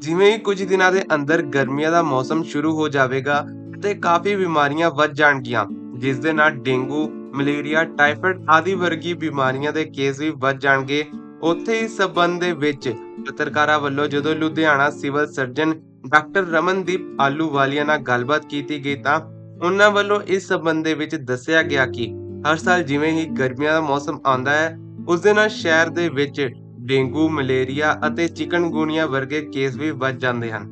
ਜਿਵੇਂ ਹੀ ਕੁਝ ਦਿਨਾਂ ਦੇ ਅੰਦਰ ਗਰਮੀਆਂ ਦਾ ਮੌਸਮ ਸ਼ੁਰੂ ਹੋ ਜਾਵੇਗਾ ਤੇ ਕਾਫੀ ਬਿਮਾਰੀਆਂ ਵੱਧ ਜਾਣਗੀਆਂ, ਜਿਸ ਦੇ ਨਾਲ ਡੇਂਗੂ, ਮਲੇਰੀਆ, ਟਾਈਫਾਇਡ ਆਦਿ ਵਰਗੀ ਬਿਮਾਰੀਆਂ ਦੇ ਕੇਸ ਵੀ ਵੱਧ ਜਾਣਗੇ। ਉੱਥੇ ਇਸ ਸਬੰਧ ਦੇ ਵਿੱਚ ਪੱਤਰਕਾਰਾਂ ਵੱਲੋਂ ਜਦੋਂ Ludhiana civil surgeon doctor Ramandeep Ahluwalia ਨਾਲ ਗੱਲਬਾਤ ਕੀਤੀ ਗਈ ਤਾਂ ਉਹਨਾਂ ਵੱਲੋਂ ਇਸ ਸਬੰਧ ਦੇ ਵਿੱਚ ਦੱਸਿਆ ਗਿਆ ਕਿ ਹਰ ਸਾਲ ਜਿਵੇਂ ਹੀ ਗਰਮੀਆਂ ਦਾ ਮੌਸਮ ਆਉਂਦਾ ਹੈ, ਉਸ ਦੇ ਨਾਲ ਸ਼ਹਿਰ ਦੇ ਵਿੱਚ ਡੇਂਗੂ, ਮਲੇਰੀਆ ਅਤੇ ਚਿਕਨਗੁਨੀਆ ਵਰਗੇ ਕੇਸ ਵੀ ਵੱਧ ਜਾਂਦੇ ਹਨ।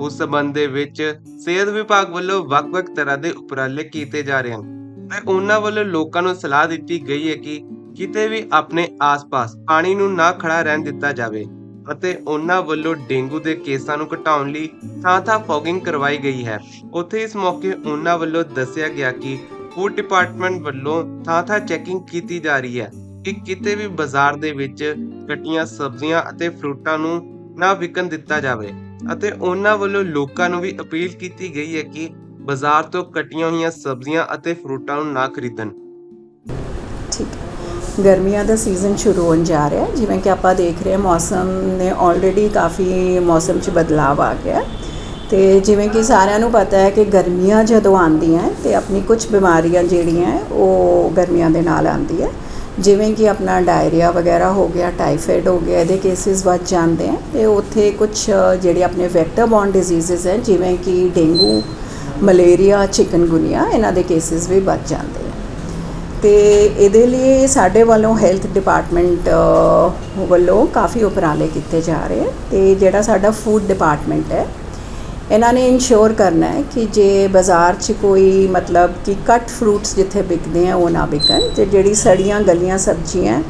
ਉਸ ਸਬੰਧ ਦੇ ਵਿੱਚ ਸਿਹਤ ਵਿਭਾਗ ਵੱਲੋਂ ਵੱਖ-ਵੱਖ ਤਰ੍ਹਾਂ ਦੇ ਉਪਰਾਲੇ ਕੀਤੇ ਜਾ ਰਹੇ ਹਨ ਤੇ ਉਹਨਾਂ ਵੱਲੋਂ ਲੋਕਾਂ ਨੂੰ ਸਲਾਹ ਦਿੱਤੀ ਗਈ ਹੈ ਕਿ ਕਿਤੇ ਵੀ ਆਪਣੇ ਆਸ-ਪਾਸ ਪਾਣੀ ਨੂੰ ਨਾ ਖੜਾ ਰਹਿਣ ਦਿੱਤਾ ਜਾਵੇ ਅਤੇ ਉਹਨਾਂ ਵੱਲੋਂ ਡੇਂਗੂ ਦੇ ਕੇਸਾਂ ਨੂੰ ਘਟਾਉਣ ਲਈ ਥਾਂ-ਥਾਂ ਫੌਗਿੰਗ ਕਰਵਾਈ ਗਈ ਹੈ। ਉੱਥੇ ਇਸ ਮੌਕੇ ਉਹਨਾਂ ਵੱਲੋਂ ਦੱਸਿਆ ਗਿਆ ਕਿ ਫੂਡ ਡਿਪਾਰਟਮੈਂਟ ਵੱਲੋਂ ਥਾਂ-ਥਾਂ ਚੈਕਿੰਗ ਕੀਤੀ ਜਾ ਰਹੀ ਹੈ ਕਿ ਕਿਤੇ ਵੀ ਬਾਜ਼ਾਰ ਦੇ ਵਿੱਚ ਕੱਟੀਆਂ ਸਬਜ਼ੀਆਂ ਅਤੇ ਫਰੂਟਾਂ ਨੂੰ ਨਾ ਵਿਕਣ ਦਿੱਤਾ ਜਾਵੇ ਅਤੇ ਉਹਨਾਂ ਵੱਲੋਂ ਲੋਕਾਂ ਨੂੰ ਵੀ ਅਪੀਲ ਕੀਤੀ ਗਈ ਹੈ ਕਿ ਬਾਜ਼ਾਰ ਤੋਂ ਕੱਟੀਆਂ ਹੋਈਆਂ ਸਬਜ਼ੀਆਂ ਅਤੇ ਫਰੂਟਾਂ ਨੂੰ ਨਾ ਖਰੀਦਣ। ਠੀਕ ਗਰਮੀਆਂ ਦਾ ਸੀਜ਼ਨ ਸ਼ੁਰੂ ਹੋਣ ਜਾ ਰਿਹਾ ਹੈ। ਜਿਵੇਂ ਕਿ ਆਪਾਂ ਦੇਖ ਰਹੇ ਹਾਂ, ਮੌਸਮ ਨੇ ਆਲਰੇਡੀ ਕਾਫੀ ਮੌਸਮ 'ਚ ਬਦਲਾਅ ਆ ਗਿਆ ਤੇ ਜਿਵੇਂ ਕਿ ਸਾਰਿਆਂ ਨੂੰ ਪਤਾ ਹੈ ਕਿ ਗਰਮੀਆਂ ਜਦੋਂ ਆਉਂਦੀਆਂ ਤੇ ਆਪਣੀ ਕੁਝ ਬਿਮਾਰੀਆਂ ਜਿਹੜੀਆਂ ਉਹ ਗਰਮੀਆਂ ਦੇ ਨਾਲ ਆਉਂਦੀ ਹੈ। ਜਿਵੇਂ ਕਿ ਆਪਣਾ ਡਾਇਰੀਆ ਵਗੈਰਾ ਹੋ ਗਿਆ ਟਾਈਫਾਈਡ ਹੋ ਗਿਆ, ਇਹਦੇ ਕੇਸਿਸ ਵੱਧ ਜਾਂਦੇ ਹੈ ਤੇ ਉੱਥੇ ਕੁਝ ਜਿਹੜੇ ਆਪਣੇ ਵੈਕਟਰ ਬੋਰਨ ਡਿਜ਼ੀਜ਼ਸ ਹੈ, ਜਿਵੇਂ ਕਿ ਡੇਂਗੂ, ਮਲੇਰੀਆ, ਚਿਕਨਗੁਨੀਆ, ਇਹਨਾਂ ਦੇ ਕੇਸਿਸ ਵੀ ਵੱਧ ਜਾਂਦੇ ਹੈ ਤੇ ਇਹਦੇ ਲਈ ਸਾਡੇ ਵੱਲੋਂ ਹੈਲਥ ਡਿਪਾਰਟਮੈਂਟ ਵੱਲੋਂ ਕਾਫੀ ਉਪਰਾਲੇ ਕੀਤੇ ਜਾ ਰਹੇ ਹੈ ਤੇ ਜਿਹੜਾ ਸਾਡਾ ਫੂਡ ਡਿਪਾਰਟਮੈਂਟ ਹੈ ਇਹਨਾਂ ਨੇ ਇਨਸ਼ੋਰ ਕਰਨਾ ਹੈ ਕਿ ਜੇ ਬਾਜ਼ਾਰ 'ਚ ਕੋਈ ਮਤਲਬ ਕਿ ਕੱਟ ਫਰੂਟਸ ਜਿੱਥੇ ਵਿਕਦੇ ਆ, ਉਹ ਨਾ ਵਿਕਣ ਤੇ ਜਿਹੜੀ ਸੜੀਆਂ ਗਲੀਆਂ ਸਬਜ਼ੀਆਂ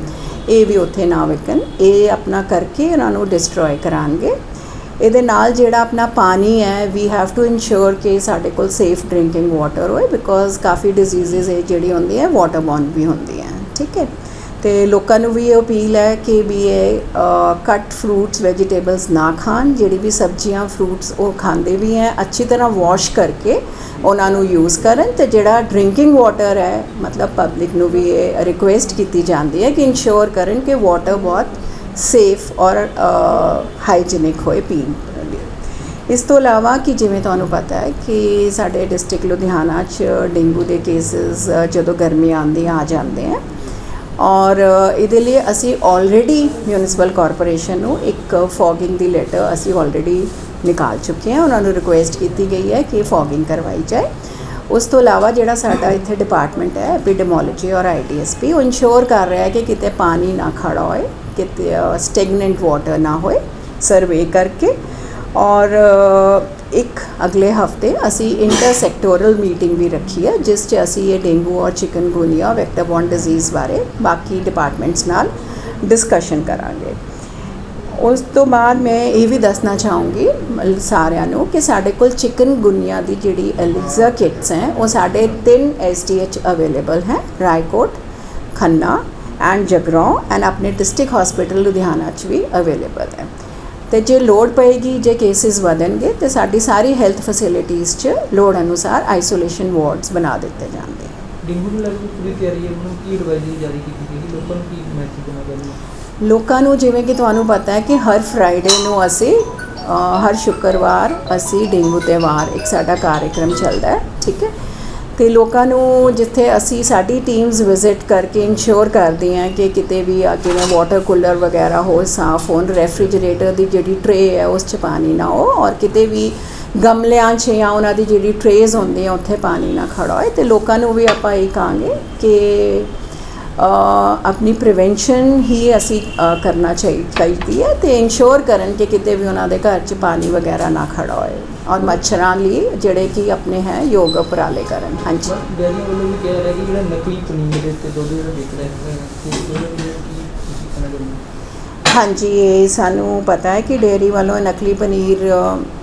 ਇਹ ਵੀ ਉੱਥੇ ਨਾ ਵਿਕਣ। ਇਹ ਆਪਣਾ ਕਰਕੇ ਇਹਨਾਂ ਨੂੰ ਡਿਸਟਰੋਏ ਕਰਾਂਗੇ। ਇਹਦੇ ਨਾਲ ਜਿਹੜਾ ਆਪਣਾ ਪਾਣੀ ਹੈ ਵੀ ਹੈਵ ਟੂ ਇਨਸ਼ੋਰ ਕਿ ਸਾਡੇ ਕੋਲ ਸੇਫ ਡਰਿੰਕਿੰਗ ਵਾਟਰ ਹੋਏ ਬਿਕੋਜ਼ ਕਾਫੀ ਡਿਜ਼ੀਜ਼ਸ ਇਹ ਜਿਹੜੀ ਹੁੰਦੀਆਂ ਵਾਟਰ ਬੌਰਨ ਵੀ ਹੁੰਦੀਆਂ ਠੀਕ ਹੈ? ਤੇ ਲੋਕਾਂ ਨੂੰ ਵੀ ਇਹ ਅਪੀਲ ਹੈ ਕਿ ਵੀ ਇਹ ਕੱਟ ਫਰੂਟਸ ਵੈਜੀਟੇਬਲਸ ਨਾ ਖਾਣ, ਜਿਹੜੀ ਵੀ ਸਬਜ਼ੀਆਂ ਫਰੂਟਸ ਉਹ ਖਾਂਦੇ ਵੀ ਹੈ ਅੱਛੀ ਤਰ੍ਹਾਂ ਵਾਸ਼ ਕਰਕੇ ਉਹਨਾਂ ਨੂੰ ਯੂਜ਼ ਕਰਨ ਤੇ ਜਿਹੜਾ ਡਰਿੰਕਿੰਗ ਵਾਟਰ ਹੈ, ਮਤਲਬ ਪਬਲਿਕ ਨੂੰ ਵੀ ਇਹ ਰਿਕੁਐਸਟ ਕੀਤੀ ਜਾਂਦੀ ਹੈ ਕਿ ਇਨਸ਼ੋਰ ਕਰਨ ਕਿ ਵਾਟਰ ਬਹੁਤ ਸੇਫ ਔਰ ਹਾਈਜੀਨਿਕ ਹੋਏ ਪੀਣ ਇਸ ਤੋਂ ਇਲਾਵਾ ਕਿ ਜਿਵੇਂ ਤੁਹਾਨੂੰ ਪਤਾ ਹੈ ਕਿ ਸਾਡੇ ਡਿਸਟ੍ਰਿਕਟ ਲੁਧਿਆਣਾ 'ਚ ਡੇਂਗੂ ਦੇ ਕੇਸਿਸ ਜਦੋਂ ਗਰਮੀ ਆਉਂਦੀ ਆ ਜਾਂਦੇ ਹੈ ਔਰ ਇਹਦੇ ਲਈ ਅਸੀਂ ਆਲਰੇਡੀ ਮਿਊਨਿਸਪਲ ਕਾਰਪੋਰੇਸ਼ਨ ਨੂੰ ਇੱਕ ਫੋਗਿੰਗ ਦੀ ਲੈਟਰ ਅਸੀਂ ਆਲਰੇਡੀ ਨਿਕਾਲ ਚੁੱਕੇ ਹਾਂ। ਉਹਨਾਂ ਨੂੰ ਰਿਕੁਐਸਟ ਕੀਤੀ ਗਈ ਹੈ ਕਿ ਫੋਗਿੰਗ ਕਰਵਾਈ ਜਾਏ। ਉਸ ਤੋਂ ਇਲਾਵਾ ਜਿਹੜਾ ਸਾਡਾ ਇੱਥੇ ਡਿਪਾਰਟਮੈਂਟ ਹੈ ਐਪੀਡੈਮੋਲੋਜੀ ਔਰ ਆਈਡੀਐਸਪੀ ਉਹ ਇਨਸ਼ੋਰ ਕਰ ਰਿਹਾ ਹੈ ਕਿ ਕਿਤੇ ਪਾਣੀ ਨਾ ਖੜਾ ਹੋਏ, ਕਿਤੇ ਸਟੈਗਨੈਂਟ ਵਾਟਰ ਨਾ ਹੋਏ ਸਰਵੇ ਕਰਕੇ। ਔਰ ਇੱਕ ਅਗਲੇ ਹਫ਼ਤੇ ਅਸੀਂ ਇੰਟਰ ਸੈਕਟੋਰਲ ਮੀਟਿੰਗ ਵੀ ਰੱਖੀ ਹੈ ਜਿਸ 'ਚ ਅਸੀਂ ਇਹ ਡੇਂਗੂ ਔਰ ਚਿਕਨਗੁਨੀਆ ਵੈਕਟਰ ਬੌਰਨ ਡਿਜ਼ੀਜ਼ ਬਾਰੇ ਬਾਕੀ ਡਿਪਾਰਟਮੈਂਟਸ ਨਾਲ ਡਿਸਕਸ਼ਨ ਕਰਾਂਗੇ ਉਸ ਤੋਂ ਬਾਅਦ ਮੈਂ ਇਹ ਵੀ ਦੱਸਣਾ ਚਾਹੂੰਗੀ ਮਤਲਬ ਸਾਰਿਆਂ ਨੂੰ ਕਿ ਸਾਡੇ ਕੋਲ ਚਿਕਨਗੁਨੀਆ ਦੀ ਜਿਹੜੀ ਐਲਿਜ਼ਾ ਕਿਟਸ ਹੈ ਉਹ ਸਾਡੇ ਤਿੰਨ ਐਸਡੀਐਚ ਅਵੇਲੇਬਲ ਹੈ ਰਾਏਕੋਟ ਖੰਨਾ ਐਂਡ ਜਗਰਾਉਂ ਐਂਡ ਆਪਣੇ ਡਿਸਟ੍ਰਿਕਟ ਹਸਪੀਟਲ ਲੁਧਿਆਣਾ 'ਚ ਵੀ ਅਵੇਲੇਬਲ ਹੈ ਤੇ ਜੇ ਲੋੜ ਪਏਗੀ ਜੇ ਕੇਸਿਸ ਵਧਣਗੇ ਤੇ ਸਾਡੀ ਸਾਰੀ ਹੈਲਥ ਫੈਸਿਲਿਟੀਜ਼ 'ਚ ਲੋੜ ਅਨੁਸਾਰ ਆਈਸੋਲੇਸ਼ਨ ਵਾਰਡਸ ਬਣਾ ਦਿੱਤੇ ਜਾਂਦੇ ਡੇਂਗੂ ਨੂੰ ਲੈ ਕੇ ਪੂਰੀ ਤਿਆਰੀ ਹੈ ਉਹਨੂੰ ਕੀ ਐਡਵਾਈਜ਼ਰੀ ਜਾਰੀ ਕੀਤੀ ਗਈ? ਲੋਕਾਂ ਨੂੰ ਕੀ ਮੈਸੇਜ ਦੇਣਾ ਚਾਹੁੰਦੇ ਲੋਕਾਂ ਨੂੰ ਜਿਵੇਂ ਕਿ ਤੁਹਾਨੂੰ ਪਤਾ ਹੈ ਕਿ ਹਰ ਫਰਾਈਡੇ ਨੂੰ ਅਸੀਂ ਹਰ ਸ਼ੁੱਕਰਵਾਰ ਅਸੀਂ ਡੇਂਗੂ ਤਿਉਹਾਰ ਇੱਕ ਸਾਡਾ ਕਾਰਜਕ੍ਰਮ ਚੱਲਦਾ ਹੈ ਠੀਕ ਹੈ? ਤੇ ਲੋਕਾਂ ਨੂੰ ਜਿੱਥੇ ਅਸੀਂ ਸਾਡੀ ਟੀਮਸ ਵਿਜ਼ਿਟ ਕਰਕੇ ਇਨਸ਼ੋਰ ਕਰਦੀਆਂ ਕਿ ਕਿਤੇ ਵੀ ਆ ਜਿਵੇਂ ਵਾਟਰ ਕੂਲਰ ਵਗੈਰਾ ਹੋ ਸਾਫ਼ ਹੋਣ ਰੈਫਰੀਜਰੇਟਰ ਦੀ ਜਿਹੜੀ ਟਰੇ ਹੈ ਉਸ 'ਚ ਪਾਣੀ ਨਾ ਹੋ ਔਰ ਕਿਤੇ ਵੀ ਗਮਲਿਆਂ 'ਚ ਜਾਂ ਉਹਨਾਂ ਦੀ ਜਿਹੜੀ ਟਰੇਜ਼ ਹੁੰਦੀ ਆ ਉੱਥੇ ਪਾਣੀ ਨਾ ਖੜਾ ਹੋਏ ਤੇ ਲੋਕਾਂ ਨੂੰ ਵੀ ਆਪਾਂ ਇਹ ਕਹਾਂਗੇ ਕਿ ਆਪਣੀ ਪ੍ਰੀਵੈਂਸ਼ਨ ਹੀ ਅਸੀਂ ਕਰਨਾ ਚਾਹੀ- ਚਾਹੀਦੀ ਹੈ ਤੇ ਇਨਸ਼ੋਰ ਕਰਨ ਕਿ ਕਿਤੇ ਵੀ ਉਹਨਾਂ ਦੇ ਘਰ 'ਚ ਪਾਣੀ ਵਗੈਰਾ ਨਾ ਖੜਾ ਹੋਏ ਔਰ ਮੱਛਰਾਂ ਲਈ ਜਿਹੜੇ ਕਿ ਆਪਣੇ ਹੈ ਯੋਗ ਉਪਰਾਲੇ ਕਰਨ। ਹਾਂਜੀ। ਡੈਰੀ ਵੱਲੋਂ ਵੀ ਕਿਹਾ ਰਿਹਾ ਕਿ ਜਿਹੜਾ ਨਕਲੀ ਪਨੀਰ ਦੇ ਉੱਤੇ ਦੁੱਧ ਜਿਹੜਾ ਵਿਕ ਰਿਹਾ ਹੈ ਤੇ ਉਹਦੇ ਬਾਰੇ ਕੀ ਤੁਸੀਂ ਕਹਿਣਾ ਚਾਹੁੰਦੇ ਹੋ ਹਾਂਜੀ ਇਹ ਸਾਨੂੰ ਪਤਾ ਹੈ ਕਿ ਡੇਅਰੀ ਵੱਲੋਂ ਨਕਲੀ ਪਨੀਰ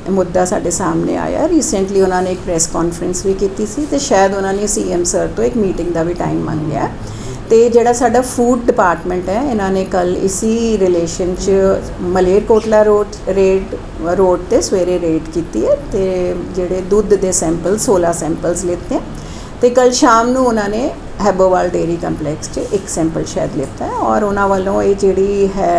ਮੁੱਦਾ ਸਾਡੇ ਸਾਹਮਣੇ ਆਇਆ। ਰੀਸੈਂਟਲੀ ਉਹਨਾਂ ਨੇ ਇੱਕ ਪ੍ਰੈਸ ਕਾਨਫਰੰਸ ਵੀ ਕੀਤੀ ਸੀ ਤੇ ਸ਼ਾਇਦ ਉਹਨਾਂ ਨੇ ਸੀਐਮ ਸਰ ਤੋਂ ਇੱਕ ਮੀਟਿੰਗ ਦਾ ਵੀ ਟਾਈਮ ਮੰਗਿਆ। ਤੇ ਜਿਹੜਾ ਸਾਡਾ ਫੂਡ ਡਿਪਾਰਟਮੈਂਟ ਹੈ, ਇਹਨਾਂ ਨੇ ਕੱਲ ਇਸੀ ਰਿਲੇਸ਼ਨ ਚ ਮਲੇਰਕੋਟਲਾ ਰੋਡ, ਰੇਡ, ਰੋਡ ਤੇ ਸਵੇਰੇ ਰੇਡ ਕੀਤੀ ਹੈ ਤੇ ਜਿਹੜੇ ਦੁੱਧ ਦੇ ਸੈਂਪਲ 16 ਸੈਂਪਲਸ ਲਿੱਤੇ ਹੈ ਤੇ ਕੱਲ ਸ਼ਾਮ ਨੂੰ ਉਹਨਾਂ ਨੇ ਹੈਬੋਵਾਲ ਡੇਰੀ ਕੰਪਲੈਕਸ 'ਚ ਇੱਕ ਸੈਂਪਲ ਸ਼ਾਇਦ ਲਿੱਤਾ ਹੈ ਔਰ ਉਹਨਾਂ ਵੱਲੋਂ ਇਹ ਜਿਹੜੀ ਹੈ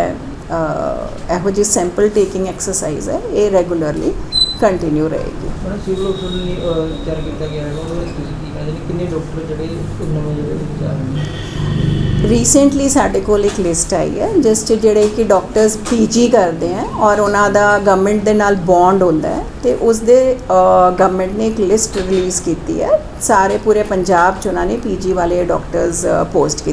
ਇਹੋ ਜਿਹੀ ਸੈਂਪਲ ਟੇਕਿੰਗ ਐਕਸਰਸਾਈਜ਼ ਹੈ, ਇਹ ਰੈਗੂਲਰਲੀ ਕੰਟੀਨਿਊ ਰਹੇਗੀ। ਉਹਨਾਂ ਸਿਵਲ ਹਸਪਤਾਲ ਨੇ ਅਹ, ਤਿਆਰ ਕੀਤਾ ਗਿਆ ਹੈਗਾ ਉਹਦੇ ਵਿੱਚ ਤੁਸੀਂ ਕੀ ਕਹਿੰਦੇ ਨੇ ਕਿੰਨੇ ਡਾਕਟਰ ਜਿਹੜੇ ਨਵੇਂ ਜਿਹੜੇ ਵਿੱਚ ਆ ਰਹੇ ਨੇ? ਰੀਸੈਂਟਲੀ ਸਾਡੇ ਕੋਲ ਇੱਕ ਲਿਸਟ ਆਈ ਹੈ ਜਿਸ 'ਚ ਜਿਹੜੇ ਕਿ ਡਾਕਟਰਸ ਪੀਜੀ ਕਰਦੇ ਹੈ ਔਰ ਉਹਨਾਂ ਦਾ ਗਵਰਨਮੈਂਟ ਦੇ ਨਾਲ ਬੌਂਡ ਹੁੰਦਾ ਹੈ ਤੇ ਉਸ ਦੇ ਗਵਰਨਮੈਂਟ ਨੇ ਇੱਕ ਲਿਸਟ ਰਿਲੀਜ਼ ਕੀਤੀ ਹੈ। ਸਾਰੇ ਪੂਰੇ ਪੰਜਾਬ 'ਚ ਉਹਨਾਂ ਨੇ ਪੀਜੀ ਵਾਲੇ ਡਾਕਟਰਸ ਪੋਸਟ